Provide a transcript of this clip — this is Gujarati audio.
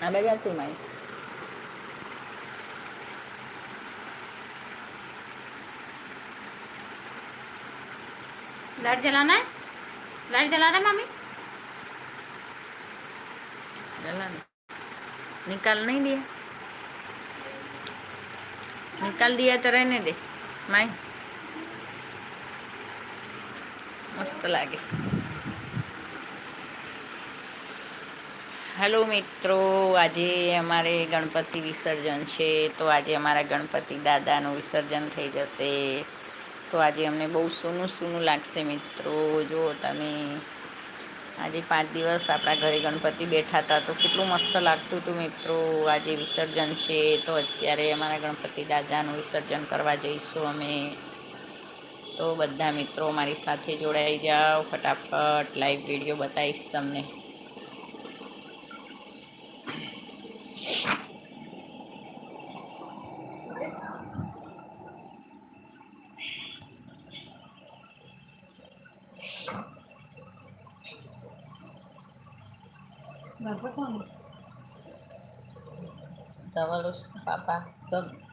Habari ya Tumaini. लाइट जलाना है लाइट जलाना है मम्मी जलाना निकाल नहीं दिया निकाल दिया तो रहने दे माई मस्त लागे હેલો મિત્રો, આજે અમારે ગણપતિ વિસર્જન છે, તો આજે અમારા ગણપતિ દાદાનું વિસર્જન થઈ જશે. તો આજે અમને બહુ સૂનું સૂનું લાગશે મિત્રો. જો તમે આજે પાંચ દિવસ આપણા ઘરે ગણપતિ બેઠા હતા, તો કેટલું મસ્ત લાગતું હતું મિત્રો. આજે વિસર્જન છે, તો અત્યારે અમારા ગણપતિ દાદાનું વિસર્જન કરવા જઈશું અમે. તો બધા મિત્રો મારી સાથે જોડાઈ જાઓ, ફટાફટ લાઈવ વીડિયો બતાવીશ તમને. Kenapa lang. Dawalos ka, Papa. kan.